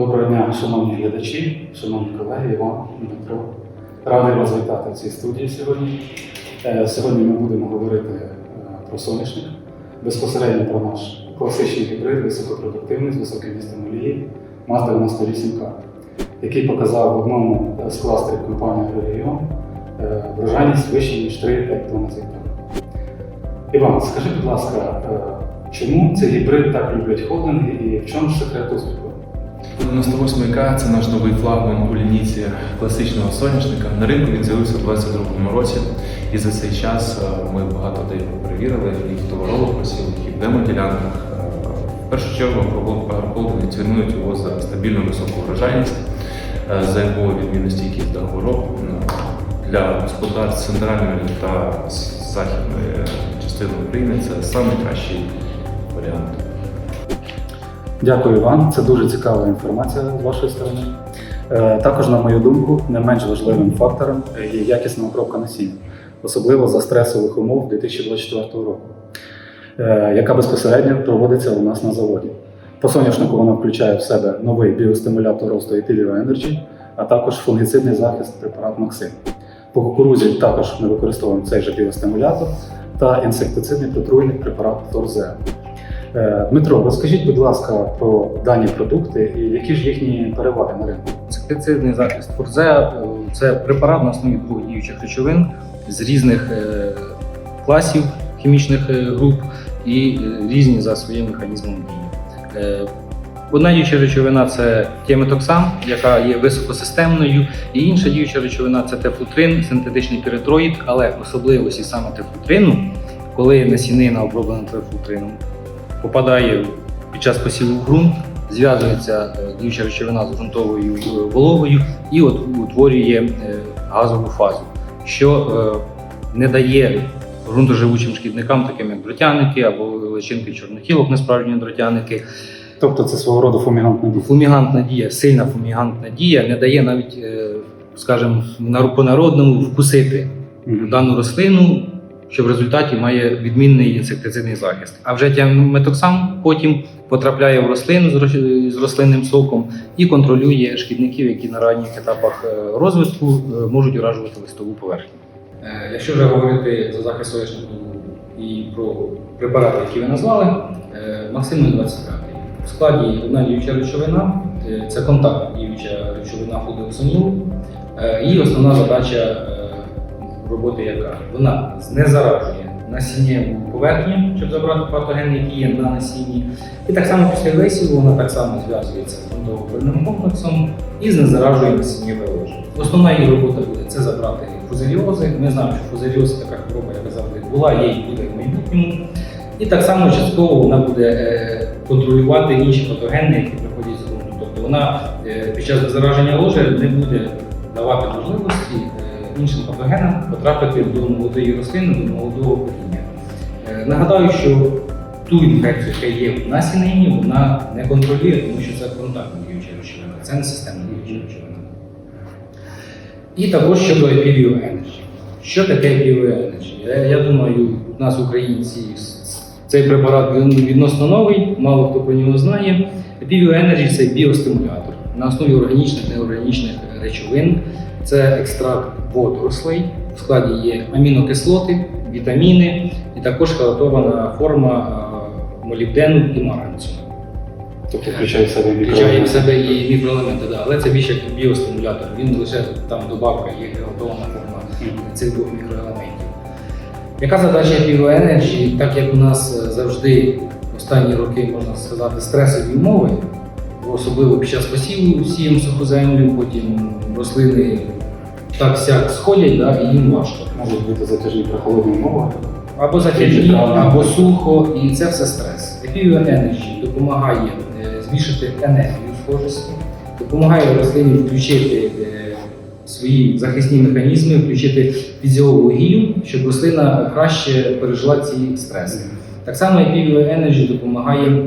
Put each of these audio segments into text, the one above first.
Доброго дня, шановні глядачі, шановні колеги, Іван Дмитро. Радий вас вітати в цій студії сьогодні. Е, Сьогодні ми будемо говорити е, про соняшник, безпосередньо про наш класичний гібрид, високопродуктивний з високим містом олії МАЗ-98К, який показав в одному з кластерів компанії «Агрорегіон» е, врожайність вище, ніж 3,5 тонн з. Іван, скажи, будь ласка, чому цей гібрид так люблять холдинги і в чому ж секрет успіху? 98К це наш новий флагман у лінійці класичного соняшника. На ринку він з'явився у 2022 році, і за цей час е, ми багато де його перевірили і в товарових посілах, і в демоділянках. Е, В першу чергу агрохолдинги цінують його за стабільну високу врожайність, е, за його відмінну стійкість до хвороб. Для господарств центральної та західної частини України це найкращий варіант. Дякую Іван, це дуже цікава інформація з вашої сторони. Е, Також, на мою думку, не менш важливим фактором є якісна обробка насіння, особливо за стресових умов 2024 року, е, яка безпосередньо проводиться у нас на заводі. По соняшнику вона включає в себе новий біостимулятор росту Etilio Energy, а також фунгіцидний захист препарат Максим. По кукурузі також ми використовуємо цей же біостимулятор та інсектицидний протруйник препарат Торзе. Е, Дмитро, розкажіть, будь ласка, про дані продукти і які ж їхні переваги на ринку? Інсектицидний захист фурзе е, це препарат на основі двох діючих речовин з різних е, класів хімічних груп і різні за своїм механізмом дії. Одна діюча речовина це тіметоксан, яка є високосистемною, і інша діюча речовина це тефлутрин, синтетичний піретроїд, але особливості саме тефлутрину, коли насінина оброблена тефлутрином, попадає під час посіву в ґрунт, зв'язується е, діюча речовина з ґрунтовою е, вологою і утворює е, газову фазу, що не дає ґрунтоживучим шкідникам, таким як дротяники або личинки чорнохілок, несправжні дротяники. Тобто це свого роду фумігантна дія. Фумігантна дія, сильна фумігантна дія не дає навіть, скажімо, по-народному вкусити Мгм. дану рослину, що в результаті має відмінний інсектицидний захист. А вже тіаметоксам потім потрапляє в рослину з рослинним соком і контролює шкідників, які на ранніх етапах е, розвитку е, можуть уражувати листову поверхню. Е, Якщо вже говорити за захист і про препарати, які ви назвали, е, Максим 25 в складі одна діюча речовина, це контактна діюча речовина флудоксонил. Е, І основна задача роботи яка? Вона знезаражує насіннєву поверхню, щоб забрати патогени, які є на насінні. І так само після висіву вона так само зв'язується з ґрунтово-коренним комплексом і знезаражує насіннєве ложе. Основна її робота буде це забрати фузаріози. Ми знаємо, що фузаріоз це така хвороба, яка завжди була, є і буде в майбутньому. І так само частково вона буде е, контролювати інші патогени, які приходять з ґрунту. Тобто вона е, під час зараження ложа не буде давати можливості іншим патогенам потрапити до молодої рослини, до молодого коріння. Е, Нагадаю, що ту інфекцію, яка є в насіннині, вона не контролює, тому що це контактна діюча речовина, це не системна діюча речовина. І також щодо Energy. Що таке Energy? Я, я думаю, у нас українці цей препарат відносно новий, мало хто про нього знає. Energy це біостимулятор на основі органічних неорганічних речовин. Це екстракт водорослей. В складі є амінокислоти, вітаміни і також халатована форма е, молібдену і маранцю. Тобто включає в себе Включає в себе і мікроелементи, да, але це більше як біостимулятор. Він лише там добавка є халатована форма цих двох мікроелементів. Яка задача Energy, так як у нас е, завжди останні роки, можна сказати, стресові умови, особливо під час посіву сіємо суху землю, потім рослини так сяк сходять, да, і їм важко. Можуть бути затяжні прохолодні умови. Або затяжні, або сухо, і це все стрес. Epivio Energy допомагає е, збільшити енергію схожості, допомагає рослині включити е, свої захисні механізми, включити фізіологію, щоб рослина краще пережила ці стреси. Так само Epivio Energy допомагає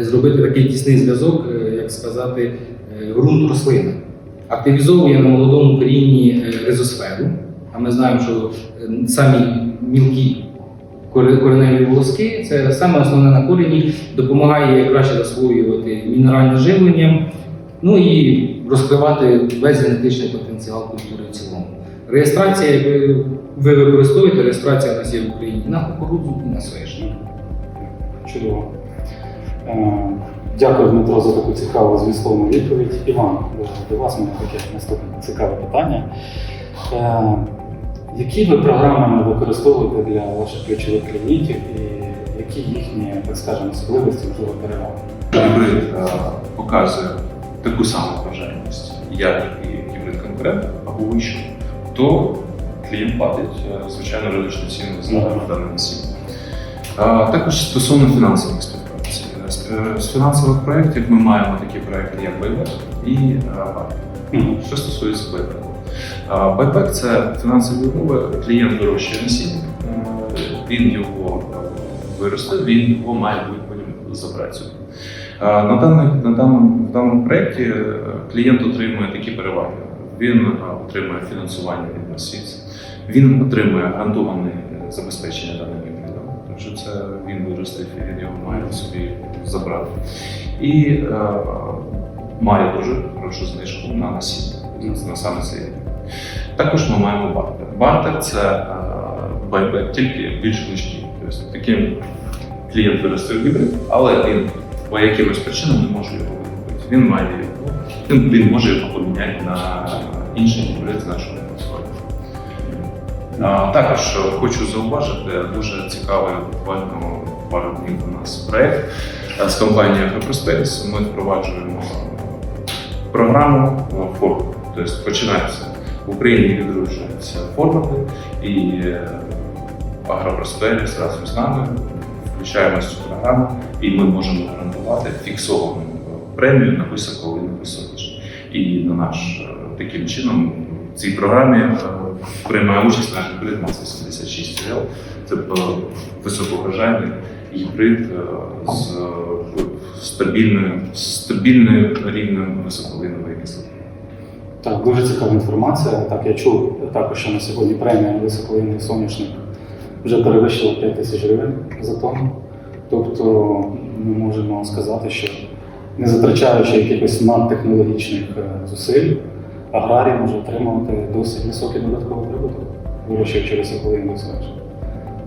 зробити такий тісний зв'язок, е, як сказати, е, ґрунт рослини. Активізовує на молодому корінні е, ризосферу, а ми знаємо, що е, самі мілкі кореневі волоски це саме основне на корені, допомагає краще засвоювати мінеральне живлення, Ну і розкривати весь генетичний потенціал культури в цілому. Реєстрація, як ви, ви використовуєте, реєстрація у нас в Україні на кукурудзу, і на соєшник. Чудово. Е, Дякую, Дмитро, за таку цікаву змістовну відповідь. Іван, до- до вас мене таке наступне цікаве питання. Е, Які ви програми використовуєте для ваших ключових клієнтів і які їхні, так скажемо, особливості, можливо, переваги? Гібрид е, показує таку саму вражальність, як і гібрид конкурент або вищу, то клієнт платить, е, звичайно, риночну ціну за дане насіння. Е, Також стосовно фінансових. Е, З е, фінансових проєктів ми маємо такі проєкти, як Байбек і е. Мгм. Що стосується байбеку. Байбек це фінансові умови, клієнт вирощує насіння, е, він його е, виросте, він його має буде потім. Е, На, даний, на даному, в даному проєкті е, клієнт отримує такі переваги. Він е, отримує фінансування від насіць, він отримує гарантоване е, забезпечення даним гібридом, тому що це він виростив і він його має собі забрати. І е, має дуже хорошу знижку на насіння на саме цей. Також ми маємо бартер. Бартер це е, байбек, тільки більш вищий. Тобто таким клієнт виростив гібрид, але він по якимось причинам не може його викупити. Він має його, він, він може його поміняти на інший гібрид з нашого Також е, хочу зауважити дуже цікавий буквально пару днів у нас проєкт е, з компанією Agriprosperis. Ми впроваджуємо програму форм. Тобто починається в Україні відроджуються формати і е, Агропросперіс разом з нами включаємо цю програму, і ми можемо гарантувати фіксовану е, премію на високовий на високий. І на наш е, таким чином в цій програмі е, приймає участь наш гібрид Маса 76 L. Це високовражальний гібрид з стабільною, стабільним рівнем високовинової кислоти. Так, дуже цікава інформація. Так, я чув також, що на сьогодні премія високолинний соняшник вже перевищила 5 тисяч гривень за тонну. Тобто ми можемо сказати, що не затрачаючи якихось надтехнологічних зусиль, аграрій може отримувати досить високий додатковий прибуток, вирощуючи високолинний соняшник.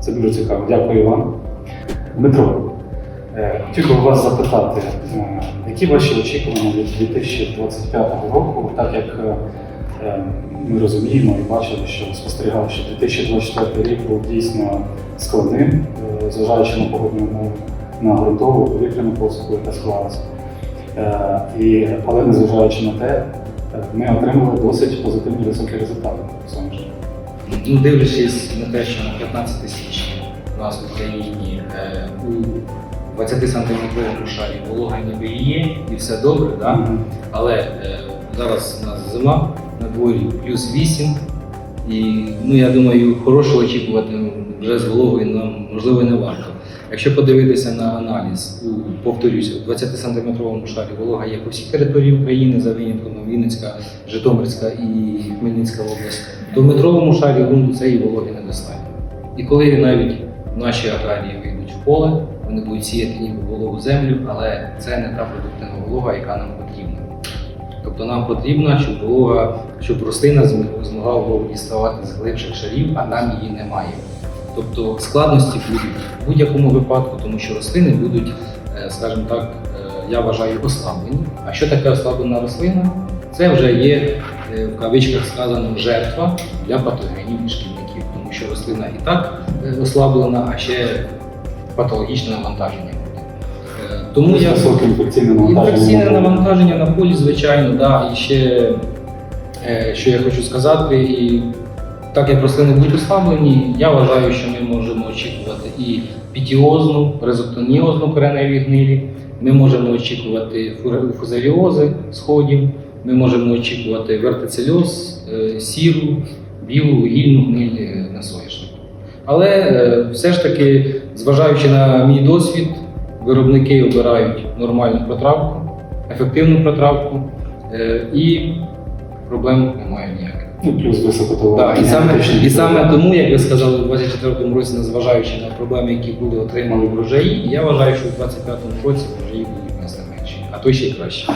Це дуже цікаво. Дякую вам. Дмитро, е, хотів би вас запитати, е, які ваші очікування від 2025 року, так як е, ми розуміємо і бачили, що спостерігали, що 2024 рік був дійсно складним, зважаючи на погодні умови, на ґрунтову повітряну посуху, яка склалася. Але незважаючи на те, ми отримали досить позитивні високі результати в соняшнику. Ну, дивлячись на те, що на 15 січня у нас в Україні е, у 20 сантиметровому шарі волога ніби і є, і все добре, да? Мгм. але е, зараз у нас зима, на дворі плюс 8, і ну, я думаю, хорошого очікувати вже з вологою нам можливо не варто. Якщо подивитися на аналіз, у, повторюся, у 20-сантиметровому шарі волога є по всій території України, за винятком Вінницька, Житомирська і Хмельницька область, то в метровому шарі ґрунту цієї вологи недостатньо. І коли навіть наші аграрії вийдуть в поле, вони будуть сіяти ніби вологу землю, але це не та продуктивна волога, яка нам потрібна. Тобто нам потрібно, щоб волога, щоб рослина змогла вологу діставати з глибших шарів, а там її немає. Тобто складності будуть в будь-якому випадку, тому що рослини будуть, е, скажімо так, е, я вважаю, ослаблені. А що таке ослаблена рослина? Це вже є е, в кавичках сказано жертва для патогенів і шкідників, тому що рослина і так ослаблена, а ще патологічне навантаження Тому я інфекційне навантаження. Інфекційне на полі. навантаження на полі, звичайно, да. І ще, що я хочу сказати, і так як рослини будуть ослаблені, я вважаю, що ми можемо очікувати і пітіозну, резоктоніозну кореневі гнилі, ми можемо очікувати фузаріози сходів, ми можемо очікувати вертицельоз, е, сіру, білу, гільну гниль е, на соняшнику. Але е, все ж таки, зважаючи на мій досвід, виробники обирають нормальну протравку, ефективну протравку і проблем немає ніяких. Ну, плюс високотолові. Так, і саме, і саме тому, як ви сказали, у 24-му році, незважаючи на проблеми, які були отримали врожаї, я вважаю, що у 25-му році врожаї будуть нас не менші, а то ще й краще.